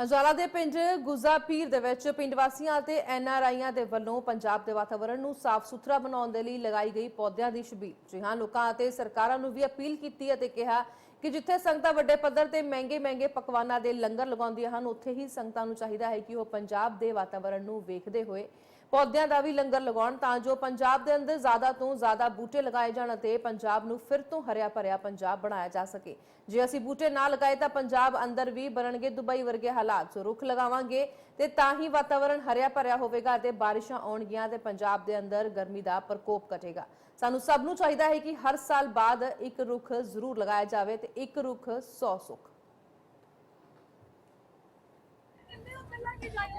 ਅੰਜਾਲਾ ਦੇ ਪਿੰਡ ਗੁਜ਼ਾਪੀਰ ਦੇ ਵਿੱਚ ਪਿੰਡ ਵਾਸੀਆਂ ਅਤੇ ਐਨਆਰਆਈਆਂ ਦੇ ਵੱਲੋਂ ਪੰਜਾਬ ਦੇ ਵਾਤਾਵਰਣ ਨੂੰ ਸਾਫ਼ ਸੁਥਰਾ ਬਣਾਉਣ ਦੇ ਲਈ ਲਗਾਈ ਗਈ ਪੌਦਿਆਂ ਦੀ ਛਬੀਲ। ਜੀ ਹਾਂ, ਲੋਕਾਂ ਅਤੇ ਸਰਕਾਰਾਂ ਨੂੰ ਵੀ ਅਪੀਲ ਕੀਤੀ ਅਤੇ ਕਿਹਾ ਕਿ ਜਿੱਥੇ ਸੰਗਤਾਂ ਵੱਡੇ ਪੱਧਰ ਤੇ ਮਹਿੰਗੇ-ਮਹਿੰਗੇ ਪਕਵਾਨਾਂ ਦੇ ਲੰਗਰ ਲਗਾਉਂਦੀਆਂ ਹਨ, ਉੱਥੇ ਹੀ ਸੰਗਤਾਂ ਨੂੰ ਚਾਹੀਦਾ ਹੈ ਕਿ ਉਹ ਪੰਜਾਬ ਦੇ ਵਾਤਾਵਰਣ ਨੂੰ ਵੇਖਦੇ ਹੋਏ ਪੌਦਿਆਂ ਦਾ ਵੀ ਲੰਗਰ ਲਗਾਉਣ ਤਾਂ ਜੋ ਪੰਜਾਬ ਦੇ ਅੰਦਰ ਜ਼ਿਆਦਾ ਤੋਂ ਜ਼ਿਆਦਾ ਬੂਟੇ ਲਗਾਏ ਜਾਣ ਅਤੇ ਪੰਜਾਬ ਨੂੰ ਫਿਰ ਤੋਂ ਹਰਿਆ ਭਰਿਆ ਪੰਜਾਬ ਬਣਾਇਆ ਜਾ ਸਕੇ। ਜੇ ਅਸੀਂ ਬੂਟੇ ਨਾ ਲਗਾਏ ਤਾਂ ਪੰਜਾਬ ਅੰਦਰ ਵੀ ਬਣਨਗੇ ਦੁਬਈ ਵਰਗੇ ਹਾਲਾਤ। ਸੋ ਰੁੱਖ ਲਗਾਵਾਂਗੇ ਤੇ ਤਾਂ ਹੀ ਵਾਤਾਵਰਣ ਹਰਿਆ ਭਰਿਆ ਹੋਵੇਗਾ ਅਤੇ ਬਾਰਿਸ਼ਾਂ ਆਉਣਗੀਆਂ ਤੇ ਪੰਜਾਬ ਦੇ ਅੰਦਰ ਗਰਮੀ ਦਾ ਪ੍ਰਕੋਪ ਘਟੇਗਾ। ਸਾਨੂੰ ਸਭ ਨੂੰ ਚਾਹੀਦਾ ਹੈ ਕਿ ਹਰ ਸਾਲ ਬਾਅਦ ਇੱਕ ਰੁੱਖ ਜ਼ਰੂਰ ਲਗਾਇਆ ਜਾਵੇ ਤੇ ਇੱਕ ਰੁੱਖ 100 ਸੁੱਖ।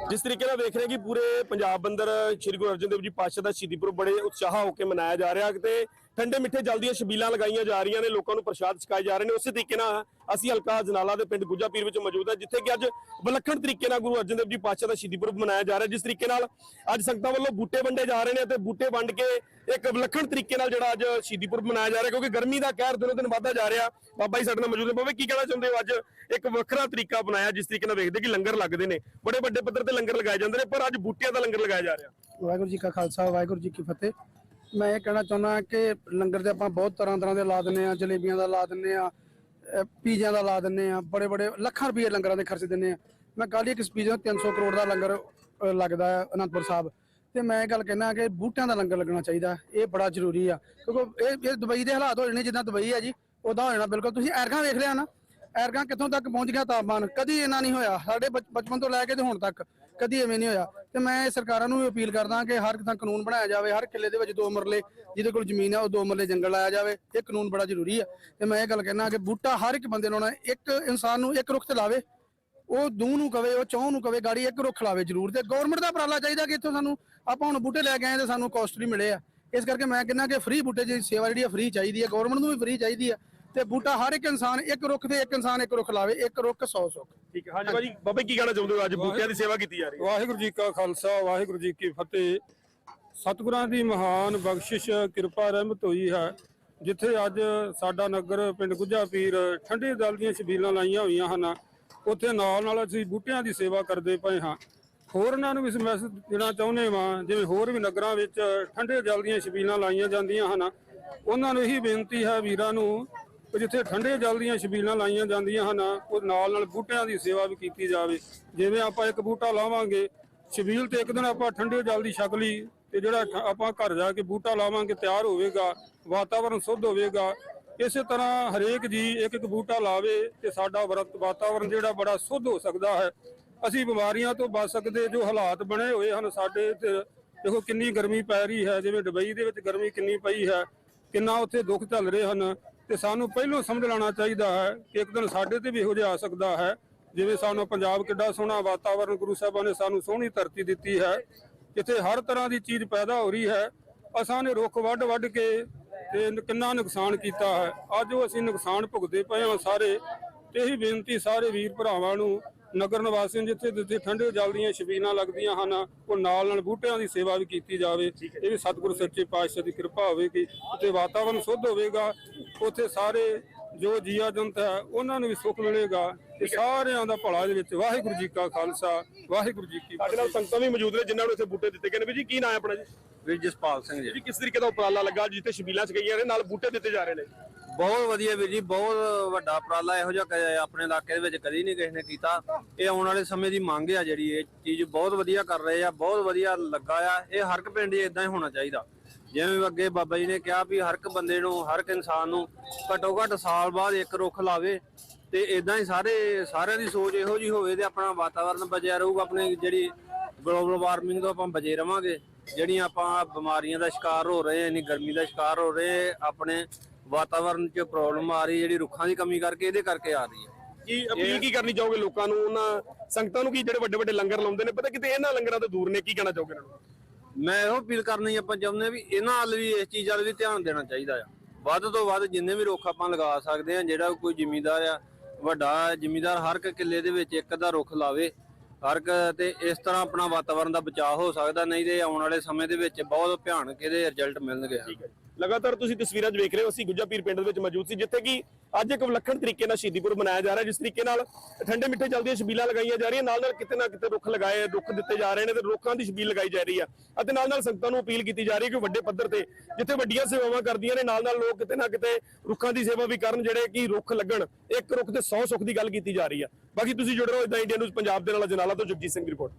ਜਿਸ ਤਰੀਕੇ ਨਾਲ ਵੇਖ ਰਹੇ ਕਿ ਪੂਰੇ ਪੰਜਾਬ ਅੰਦਰ ਸ੍ਰੀ ਗੁਰੂ ਅਰਜਨ ਦੇਵ ਜੀ ਪਾਤਸ਼ਾਹ ਦਾ ਸ਼ਹੀਦੀ ਪੁਰਬ ਬੜੇ ਉਤਸ਼ਾਹ ਹੋ ਕੇ ਮਨਾਇਆ ਜਾ ਰਿਹਾ ਤੇ ਠੰਡੇ ਮਿੱਠੇ ਜਲ ਦੀਆਂ ਛਬੀਲਾਂ ਲਗਾਈਆਂ ਜਾ ਰਹੀਆਂ ਨੇ, ਲੋਕਾਂ ਨੂੰ ਪ੍ਰਸ਼ਾਦ ਛਕਾਏ ਜਾ ਰਹੇ ਨੇ। ਉਸੇ ਤਰੀਕੇ ਨਾਲ ਅਸੀਂ ਹਲਕਾ ਜਨਾਲਾ ਦੇ ਪਿੰਡ ਗੁੱਜਾਪੀਰ ਵਿੱਚ ਮੌਜੂਦ ਹਾਂ, ਜਿੱਥੇ ਕਿ ਅੱਜ ਵਿਲੱਖਣ ਤਰੀਕੇ ਨਾਲ ਗੁਰੂ ਅਰਜਨ ਦੇਵ ਜੀ ਪਾਤਸ਼ਾਹ ਦਾ ਸ਼ਹੀਦੀ ਪੁਰਬ ਮਨਾਇਆ ਜਾ ਰਿਹਾ। ਜਿਸ ਤਰੀਕੇ ਨਾਲ ਅੱਜ ਸੰਗਤਾਂ ਵੱਲੋਂ ਬੂਟੇ ਵੰਡੇ ਜਾ ਰਹੇ ਨੇ ਤੇ ਬੂਟੇ ਵੰਡ ਕੇ ਇੱਕ ਵਿਲੱਖਣ ਤਰੀਕੇ ਨਾਲ ਜਿਹੜਾ ਅੱਜ ਸ਼ਹੀਦੀ ਪੁਰਬ ਮਨਾਇਆ ਜਾ ਰਿਹਾ, ਕਿਉਂਕਿ ਗਰਮੀ ਦਾ ਕਹਿਰ ਦਿਨੋਂ ਦਿਨ ਵਧਦਾ ਜਾ ਰਿਹਾ। ਬਾਬਾ ਜੀ ਸਾਡੇ ਨਾਲ ਮੌਜੂਦ ਨੇ। ਬਾਬਾ ਕੀ ਕਹਿਣਾ ਚਾਹੁੰਦੇ ਹੋ? ਅੱਜ ਇੱਕ ਵੱਖਰਾ ਤਰੀਕਾ ਬਣਾਇਆ ਜਿਸ ਤਰੀਕੇ ਨਾਲ ਵੇਖਦੇ ਕਿ ਲੰਗਰ ਲੱਗਦੇ ਨੇ। ਬੜੇ ਵੱਡੇ ਪੱਧਰ ਤੇ ਲੰਗਰ ਲਗਾਏ ਜਾਂਦੇ ਨੇ, ਪਰ ਅੱਜ ਬੂਟਿਆਂ ਦਾ ਲੰਗਰ ਲਗਾਇਆ ਜਾ ਰਿਹਾ। ਵਾਹਿਗੁਰੂ ਜੀ ਕਾ ਖਾਲਸਾ, ਵਾਹਿਗੁਰੂ ਜੀ ਕੀ ਫਤਿਹ। ਮੈਂ ਇਹ ਕਹਿਣਾ ਚਾਹੁੰਦਾ ਕਿ ਲੰਗਰ ਤੇ ਆਪਾਂ ਬਹੁਤ ਤਰ੍ਹਾਂ ਤਰ੍ਹਾਂ ਦੇ ਲਾ ਦਿੰਨੇ ਆ ਜਲੇਬੀਆਂ ਦਾ ਲਾ ਦਿੰਨੇ ਆ ਪੀਜ਼ਿਆਂ ਦਾ ਲਾ ਦਿੰਨੇ ਆ ਬੜੇ ਬੜੇ ਲੱਖਾਂ ਰੁਪਏ ਲੰਗਰਾਂ ਦੇ ਖਰਚ ਦਿੰਨੇ ਆ ਮੈਂ ਕੱਲ ਹੀ ਇੱਕ ਸਪੀਚ 300 ਕਰੋੜ ਦਾ ਲੰਗਰ ਲੱਗਦਾ ਹੈ ਅਨੰਦਪੁਰ ਸਾਹਿਬ। ਤੇ ਮੈਂ ਇਹ ਗੱਲ ਕਹਿਣਾ ਕਿ ਬੂਟਿਆਂ ਦਾ ਲੰਗਰ ਲੱਗਣਾ ਚਾਹੀਦਾ ਇਹ ਬੜਾ ਜ਼ਰੂਰੀ ਆ। ਕਿਉਂਕਿ ਇਹ ਇਹ ਦੁਬਈ ਦੇ ਹਾਲਾਤ ਹੋ ਜਾਣੇ ਜਿੱਦਾਂ ਦੁਬਈ ਆ ਜੀ ਉਦਾਂ ਹੋ ਜਾਣਾ ਬਿਲਕੁਲ। ਤੁਸੀਂ ਐਰਗਾਂ ਵੇਖ ਲਿਆ ਨਾ, ਐਰਗਾਂ ਕਿੱਥੋਂ ਤੱਕ ਪਹੁੰਚ ਗਿਆ ਤਾਪਮਾਨ? ਕਦੀ ਇੰਨਾ ਨਹੀਂ ਹੋਇਆ। ਸਾਡੇ ਬਚ- ਬਚਪਨ ਤੋਂ ਲੈ ਕੇ ਤੇ ਹੁਣ ਤੱਕ। ਕਦੀ ਐਵੇਂ ਨਹੀਂ ਹੋਇਆ। ਤੇ ਮੈਂ ਸਰਕਾਰਾਂ ਨੂੰ ਵੀ ਅਪੀਲ ਕਰਦਾ ਕਿ ਹਰ ਥਾਂ ਕਾਨੂੰਨ ਬਣਾਇਆ ਜਾਵੇ, ਹਰ ਕਿੱਲੇ ਦੇ ਵਿੱਚ ਦੋ ਮਰਲੇ, ਜਿਹਦੇ ਕੋਲ ਜ਼ਮੀਨ ਹੈ ਉਹ ਦੋ ਮਰਲੇ ਜੰਗਲ ਲਾਇਆ ਜਾਵੇ। ਇਹ ਕਾਨੂੰਨ ਬੜਾ ਜ਼ਰੂਰੀ ਹੈ ਤੇ ਮੈਂ ਇਹ ਗੱਲ ਕਹਿਣਾ ਕਿ ਬੂਟਾ ਹਰ ਇੱਕ ਬੰਦੇ ਨੂੰ ਲਾਉਣਾ ਇੱਕ ਇਨਸਾਨ ਨੂੰ ਇੱਕ ਰੁੱਖ ਤੇ ਲਾਵੇ। ਉਹ ਦੂ ਨੂੰ ਕਵੇ, ਉਹ ਚੌਂ ਨੂੰ ਕਵੇ, ਗਾੜੀ ਇੱਕ ਰੁੱਖ ਲਾਵੇ ਜ਼ਰੂਰ। ਤੇ ਗਵਰਨਮੈਂਟ ਦਾ ਉਪਰਾਲਾ ਚਾਹੀਦਾ ਕਿ ਇੱਥੋਂ ਸਾਨੂੰ, ਆਪਾਂ ਹੁਣ ਬੂਟੇ ਲੈ ਕੇ ਆਏ ਤੇ ਸਾਨੂੰ ਕੋਸਟਲੀ ਮਿਲੇ ਆ। ਇਸ ਕਰਕੇ ਮੈਂ ਕਹਿੰਦਾ ਕਿ ਫ੍ਰੀ ਬੂਟੇ ਦੀ ਸੇਵਾ ਜਿਹੜੀ ਆ ਫ੍ਰੀ ਚਾਹੀਦੀ ਹੈ ਗਵਰਨਮੈਂਟ ਨੂੰ ਵੀ ਫ੍ਰੀ ਚਾਹੀਦੀ ਹੈ ਤੇ ਬੂਟਾ ਹਰ ਇੱਕ ਇਨਸਾਨ ਇੱਕ ਰੁੱਖ ਤੇ ਇੱਕ ਇਨਸਾਨ ਇੱਕ ਰੁੱਖ ਲਾਵੇ ਇੱਕ ਰੁੱਖ 100 ਸੁੱਖ। ਠੀਕ ਹੈ। ਹਾਂਜੀ ਬਾਜੀ ਬਾਬਾ ਕੀ ਕਹਿਣਾ ਚਾਹੁੰਦੇ ਹੋ? ਅੱਜ ਬੂਟਿਆਂ ਦੀ ਸੇਵਾ ਕੀਤੀ ਜਾ ਰਹੀ ਹੈ। ਵਾਹਿਗੁਰੂ ਜੀ ਕਾ ਖਾਲਸਾ ਵਾਹਿਗੁਰੂ ਜੀ ਕੀ ਫਤਿਹ। ਸਤਿਗੁਰਾਂ ਦੀ ਮਹਾਨ ਬਖਸ਼ਿਸ਼ ਕਿਰਪਾ ਰਹਿਮਤ ਹੋਈ ਹੈ। ਜਿੱਥੇ ਅੱਜ ਸਾਡਾ ਨਗਰ ਪਿੰਡ ਗੁੱਜਾ ਪੀਰ ਠੰਡੇ ਦਲ ਦੀਆਂ ਛਬੀਲਾਂ ਲਾਈਆਂ ਹੋਈਆਂ ਹਨ ਉੱਥੇ ਨਾਲ ਨਾਲ ਅਸੀਂ ਬੂਟਿਆਂ ਦੀ ਸੇਵਾ ਕਰਦੇ ਪਏ ਹਾਂ। ਹੋਰਨਾਂ ਨੂੰ ਵੀ ਇਸ ਮੈਸੇਜ ਦੇਣਾ ਚਾਹੁੰਦੇ ਹਾਂ ਜਿਵੇਂ ਹੋਰ ਵੀ ਨਗਰਾਂ ਵਿੱਚ ਠੰਡੇ ਜਲ ਦੀਆਂ ਛਬੀਲਾਂ ਲਾਈਆਂ ਜਾਂਦੀਆਂ ਹਨ। ਉਹਨਾਂ ਨੂੰ ਇਹੀ ਬੇਨਤੀ ਹੈ ਵੀਰਾਂ ਨੂੰ ਕਿ ਜਿੱਥੇ ਠੰਡੇ ਜਲ ਦੀਆਂ ਛਬੀਲਾਂ ਲਾਈਆਂ ਜਾਂਦੀਆਂ ਹਨ, ਉਹ ਨਾਲ ਨਾਲ ਬੂਟਿਆਂ ਦੀ ਸੇਵਾ ਵੀ ਕੀਤੀ ਜਾਵੇ। ਜਿਵੇਂ ਆਪਾਂ ਇੱਕ ਬੂਟਾ ਲਾਵਾਂਗੇ, ਛਬੀਲ ਤੇ ਇੱਕ ਦਿਨ ਆਪਾਂ ਠੰਡੇ ਜਲ ਦੀ ਛਕ ਲਈ ਤੇ ਜਿਹੜਾ ਆਪਾਂ ਘਰ ਜਾ ਕੇ ਬੂਟਾ ਲਾਵਾਂਗੇ, ਤਿਆਰ ਹੋਵੇਗਾ ਵਾਤਾਵਰਣ ਸ਼ੁੱਧ ਹੋਵੇਗਾ। ਇਸੇ ਤਰ੍ਹਾਂ ਹਰੇਕ ਜੀ ਇੱਕ ਇੱਕ ਬੂਟਾ ਲਾਵੇ ਤੇ ਸਾਡਾ ਵਰਤ ਵਾਤਾਵਰਣ ਜਿਹੜਾ ਬੜਾ ਸ਼ੁੱਧ ਹੋ ਸਕਦਾ ਹੈ। ਅਸੀਂ ਬਿਮਾਰੀਆਂ ਤੋਂ ਬਚ ਸਕਦੇ, ਜੋ ਹਾਲਾਤ ਬਣੇ ਹੋਏ ਹਨ ਸਾਡੇ ਤੇ। ਦੇਖੋ ਕਿੰਨੀ ਗਰਮੀ ਪੈ ਰਹੀ ਹੈ, ਜਿਵੇਂ ਦੁਬਈ ਦੇ ਵਿੱਚ ਗਰਮੀ ਕਿੰਨੀ ਪਈ ਹੈ, ਕਿੰਨਾ ਉੱਥੇ ਦੁੱਖ ਚੱਲ ਰਹੇ ਹਨ। ਤੇ ਸਾਨੂੰ ਪਹਿਲੋਂ ਸਮਝ ਲੈਣਾ ਚਾਹੀਦਾ ਹੈ ਕਿ ਇੱਕ ਦਿਨ ਸਾਡੇ ਤੇ ਵੀ ਇਹੋ ਜਿਹਾ ਆ ਸਕਦਾ ਹੈ। ਜਿਵੇਂ ਸਾਨੂੰ ਪੰਜਾਬ ਕਿੱਡਾ ਸੋਹਣਾ ਵਾਤਾਵਰਣ ਗੁਰੂ ਸਾਹਿਬਾਂ ਨੇ ਸਾਨੂੰ ਸੋਹਣੀ ਧਰਤੀ ਦਿੱਤੀ ਹੈ। ਜਿੱਥੇ ਹਰ ਤਰ੍ਹਾਂ ਦੀ ਚੀਜ਼ ਪੈਦਾ ਹੋ ਰਹੀ ਹੈ। ਅਸਾਂ ਨੇ ਰੁੱਖ ਵੱਢ ਵੱਢ ਕੇ ਤੇ ਕਿੰਨਾ ਨੁਕਸਾਨ ਕੀਤਾ ਹੈ। ਅੱਜ ਉਹ ਅਸੀਂ ਨੁਕਸਾਨ ਭੁਗਦੇ ਪਏ ਹਾਂ ਸਾਰੇ। ਤੇ ਇਹੀ ਬੇਨਤੀ ਸਾਰੇ ਵੀਰ ਭਰਾਵਾਂ ਨੂੰ, ਨਗਰ ਨਿਵਾਸੀਆਂ ਨੂੰ, ਜਿੱਥੇ ਜਿੱਥੇ ਠੰਡੇ ਜਲ ਦੀਆਂ ਛਬੀਲਾਂ ਲੱਗਦੀਆਂ ਹਨ, ਉਹ ਨਾਲ ਨਾਲ ਬੂਟਿਆਂ ਦੀ ਸੇਵਾ ਵੀ ਕੀਤੀ ਜਾਵੇ। ਇਹ ਵੀ ਸਤਿਗੁਰੂ ਸੱਚੇ ਪਾਤਸ਼ਾਹ ਦੀ ਕਿਰਪਾ ਹੋਵੇਗੀ। ਉੱਥੇ ਵਾਤਾਵਰਣ ਸ਼ੁੱਧ ਹੋਵੇਗਾ। ਉੱਥੇ ਸਾਰੇ ਜੋ ਜੀਆ ਜੰਤ ਹੈ ਉਹਨਾਂ ਨੂੰ ਵੀ ਸੁੱਖ ਮਿਲੇਗਾ। ਤੇ ਸਾਰਿਆਂ ਦਾ ਭਲਾ ਦੇ ਵਿੱਚ। ਵਾਹਿਗੁਰੂ ਜੀ ਕਾ ਖਾਲਸਾ ਵਾਹਿਗੁਰੂ ਜੀ ਕੀ ਸਾਡੇ ਨਾਲ ਸੰਗਤਾਂ ਵੀ ਮੌਜੂਦ ਨੇ ਜਿਨ੍ਹਾਂ ਨੂੰ ਇੱਥੇ ਬੂਟੇ ਦਿੱਤੇ ਗਏ ਨੇ। ਵੀ ਜੀ ਕੀ ਨਾਮ ਹੈ ਆਪਣਾ ਜੀ? ਜਸਪਾਲ ਸਿੰਘ ਜੀ। ਜੀ ਕਿਸ ਤਰੀਕੇ ਦਾ ਉਪਰਾਲਾ ਲੱਗਾ ਜਿੱਥੇ ਛਬੀਲਾਂ ਛਕਾਈਆਂ ਨੇ ਨਾਲ ਬੂਟੇ ਦਿੱਤੇ ਜਾ ਰਹੇ ਨੇ? ਬਹੁਤ ਵਧੀਆ ਵੀਰ ਜੀ ਬਹੁਤ ਵੱਡਾ ਉਪਰਾਲਾ ਇਹੋ ਜਿਹਾ ਆਪਣੇ ਇਲਾਕੇ ਦੇ ਵਿੱਚ ਕਦੀ ਨਹੀਂ ਕਿਸੇ ਨੇ ਕੀਤਾ। ਇਹ ਆਉਣ ਵਾਲੇ ਸਮੇਂ ਦੀ ਮੰਗ ਆ ਜਿਹੜੀ ਇਹ ਚੀਜ਼ ਬਹੁਤ ਵਧੀਆ ਕਰ ਰਹੇ ਆ ਬਹੁਤ ਵਧੀਆ ਲੱਗਾ ਆ। ਇਹ ਹਰ ਇੱਕ ਪਿੰਡ 'ਚ ਇਦਾਂ ਹੀ ਹੋਣਾ ਚਾਹੀਦਾ। ਜਿਵੇਂ ਅੱਗੇ ਬਾਬਾ ਜੀ ਨੇ ਕਿਹਾ ਵੀ ਹਰ ਇੱਕ ਬੰਦੇ ਨੂੰ, ਹਰ ਇੱਕ ਇਨਸਾਨ ਨੂੰ ਘੱਟੋ ਘੱਟ ਸਾਲ ਬਾਅਦ ਇੱਕ ਰੁੱਖ ਲਾਵੇ ਤੇ ਇਦਾਂ ਹੀ ਸਾਰੇ, ਸਾਰਿਆਂ ਦੀ ਸੋਚ ਇਹੋ ਜੀ ਹੋਵੇ ਤੇ ਆਪਣਾ ਵਾਤਾਵਰਨ ਬਚਿਆ ਰਹੂਗਾ, ਆਪਣੀ ਜਿਹੜੀ ਗਲੋਬਲ ਵਾਰਮਿੰਗ ਤੋਂ ਆਪਾਂ ਬਚੇ ਰਵਾਂਗੇ। ਜਿਹੜੀਆਂ ਆਪਾਂ ਬਿਮਾਰੀਆਂ ਦਾ ਸ਼ਿਕਾਰ ਹੋ ਰਹੇ ਹਾਂ ਇੰਨੀ ਗਰਮੀ ਦਾ ਸ਼ਿਕਾਰ ਹੋ ਰਹੇ ਆਪਣੇ ਵਾਤਾਵਰਨ 'ਚ ਪ੍ਰੋਬਲਮ ਆ ਰਹੀ ਜਿਹੜੀ ਰੁੱਖਾਂ ਦੀ ਕਮੀ ਕਰਕੇ, ਇਹਦੇ ਕਰਕੇ ਆ ਰਹੀ ਹੈ। ਕੀ ਅਪੀਲ ਕੀ ਕਰਨੀ ਚਾਹੋਗੇ ਲੋਕਾਂ ਨੂੰ? ਉਹਨਾਂ ਸੰਗਤਾਂ ਨੂੰ ਕੀ ਜਿਹੜੇ ਵੱਡੇ ਵੱਡੇ ਲੰਗਰ ਲਾਉਂਦੇ ਨੇ? ਪਤਾ ਕਿਤੇ ਇਹਨਾਂ ਲੰਗਰਾਂ ਤੋਂ ਦੂਰ ਨੇ, ਕੀ ਕਹਿਣਾ ਚਾਹੋਗੇ ਇਹਨਾਂ ਨੂੰ? ਮੈਂ ਇਹੋ ਅਪੀਲ ਕਰਨੀ ਆਪਾਂ ਚਾਹੁੰਦੇ ਹਾਂ ਵੀ ਇਹਨਾਂ ਵੱਲ ਵੀ ਇਸ ਚੀਜ਼ ਵੱਲ ਵੀ ਧਿਆਨ ਦੇਣਾ ਚਾਹੀਦਾ ਆ। ਵੱਧ ਤੋਂ ਵੱਧ ਜਿੰਨੇ ਵੀ ਰੁੱਖ ਆਪਾਂ ਲਗਾ ਸਕਦੇ ਆ ਜਿਹੜਾ ਕੋਈ ਜ਼ਿਮੀਂਦਾਰ ਆ, ਵੱਡਾ ਜ਼ਿਮੀਂਦਾਰ ਹਰ ਇੱਕ ਕਿੱਲੇ ਦੇ ਵਿੱਚ ਇੱਕ ਅੱਧਾ ਰੁੱਖ ਲਾਵੇ, ਹਰ ਇੱਕ ਤੇ ਇਸ ਤਰ੍ਹਾਂ ਆਪਣਾ ਵਾਤਾਵਰਣ ਦਾ ਬਚਾਅ ਹੋ ਸਕਦਾ, ਨਹੀਂ ਤੇ ਆਉਣ ਵਾਲੇ ਸਮੇਂ ਦੇ ਵਿੱਚ ਬਹੁਤ ਭਿਆਨਕ ਇਹਦੇ ਰਿਜ਼ਲਟ ਮਿਲਣਗੇ। ਲਗਾਤਾਰ ਤੁਸੀਂ ਤਸਵੀਰਾਂ 'ਚ ਵੇਖ ਰਹੇ ਹੋ, ਅਸੀਂ ਗੁੱਜਾ ਪੀਰ ਪਿੰਡ ਦੇ ਵਿੱਚ ਮੌਜੂਦ ਸੀ, ਜਿੱਥੇ ਕਿ ਅੱਜ ਇੱਕ ਵਿਲੱਖਣ ਤਰੀਕੇ ਨਾਲ ਸ਼ਹੀਦੀਪੁਰ ਮਨਾਇਆ ਜਾ ਰਿਹਾ, ਜਿਸ ਤਰੀਕੇ ਨਾਲ ਠੰਡੇ ਮਿੱਠੇ ਜਲਦੀਆਂ ਛਬੀਲਾਂ ਲਗਾਈਆਂ ਜਾ ਰਹੀਆਂ ਨਾਲ ਨਾਲ ਕਿਤੇ ਨਾ ਕਿਤੇ ਰੁੱਖ ਲਗਾਏ, ਰੁੱਖ ਦਿੱਤੇ ਜਾ ਰਹੇ ਨੇ ਤੇ ਰੁੱਖਾਂ ਦੀ ਛਬੀਲ ਲਗਾਈ ਜਾ ਰਹੀ ਆ ਅਤੇ ਨਾਲ ਨਾਲ ਸੰਗਤਾਂ ਨੂੰ ਅਪੀਲ ਕੀਤੀ ਜਾ ਰਹੀ ਹੈ ਕਿ ਵੱਡੇ ਪੱਧਰ ਤੇ, ਜਿੱਥੇ ਵੱਡੀਆਂ ਸੇਵਾਵਾਂ ਕਰਦੀਆਂ ਨੇ ਨਾਲ ਨਾਲ ਲੋਕ ਕਿਤੇ ਨਾ ਕਿਤੇ ਰੁੱਖਾਂ ਦੀ ਸੇਵਾ ਵੀ ਕਰਨ, ਜਿਹੜੇ ਕਿ ਰੁੱਖ ਲੱਗਣ, ਇੱਕ ਰੁੱਖ ਤੇ 100 ਸੁੱਖ ਦੀ ਗੱਲ ਕੀਤੀ ਜਾ ਰਹੀ ਆ। ਬਾਕੀ ਤੁਸੀਂ ਜੁੜ ਰਹੋ ਇਦਾਂ ਇੰਡੀਆ ਨਿਊਜ਼ ਪੰਜਾਬ ਦੇ ਨਾਲ ਜਨਾਲਾ ਤੋਂ ਜਗਜੀਤ ਸਿੰਘ ਦੀ ਰਿਪੋਰਟ।